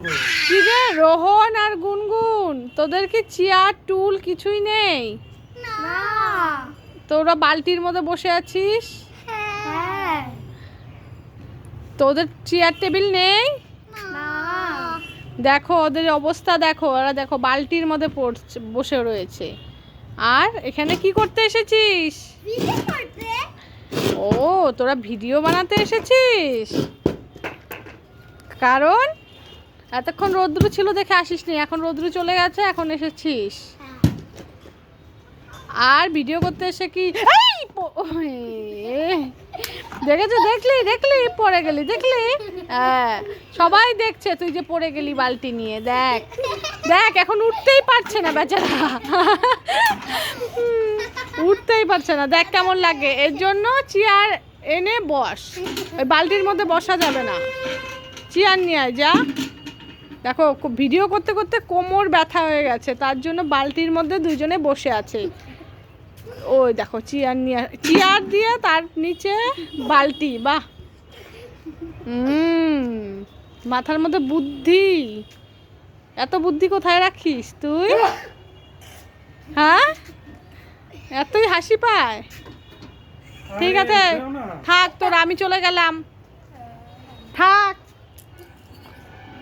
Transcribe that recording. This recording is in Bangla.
কি রে রোহন আর গুনগুন? তোদের কি চেয়ার টুল কিছুই নেই? না। তোরা বালতির মধ্যে বসে আছিস? হ্যাঁ। তোদের চেয়ার টেবিল নেই? না। দেখো ওদের অবস্থা দেখো। ওরা দেখো বালতির মধ্যে পড়ছে বসে রয়েছে। আর এখানে কি করতে এসেছিস? ও তোরা ভিডিও বানাতে এসেছিস? কারণ এতক্ষণ রৌদ্র ছিল দেখে আসিসনি, এখন রৌদ্র চলে গেছে, এখন এসেছিস। আর ভিডিও করতে এসে কি দেখেছ? দেখলি দেখলি, পড়ে গেলি, দেখলি? হ্যাঁ সবাই দেখছে, তুই যে পড়ে গেলি বালতি নিয়ে, দেখ। দেখ, এখন উঠতেই পারছে না বেচারা। উঠতেই পারছে না। দেখ কেমন লাগে। এর জন্য চেয়ার এনে বস। ওই বালতির মধ্যে বসা যাবে না। চেয়ার নিয়ে যা। দেখো ভিডিও করতে করতে কোমর ব্যথা হয়ে গেছে তার জন্য বালতির মধ্যে দুজনে বসে আছে। ওই দেখো চেয়ার নিয়ে চেয়ার দিয়ে তার নিচে বালতি বাহ। হুম মাথার মধ্যে বুদ্ধি। এত বুদ্ধি কোথায় রাখিস তুই? হ্যাঁ? এতই হাসি পায়? ঠিক আছে থাক তোর আমি চলে গেলাম।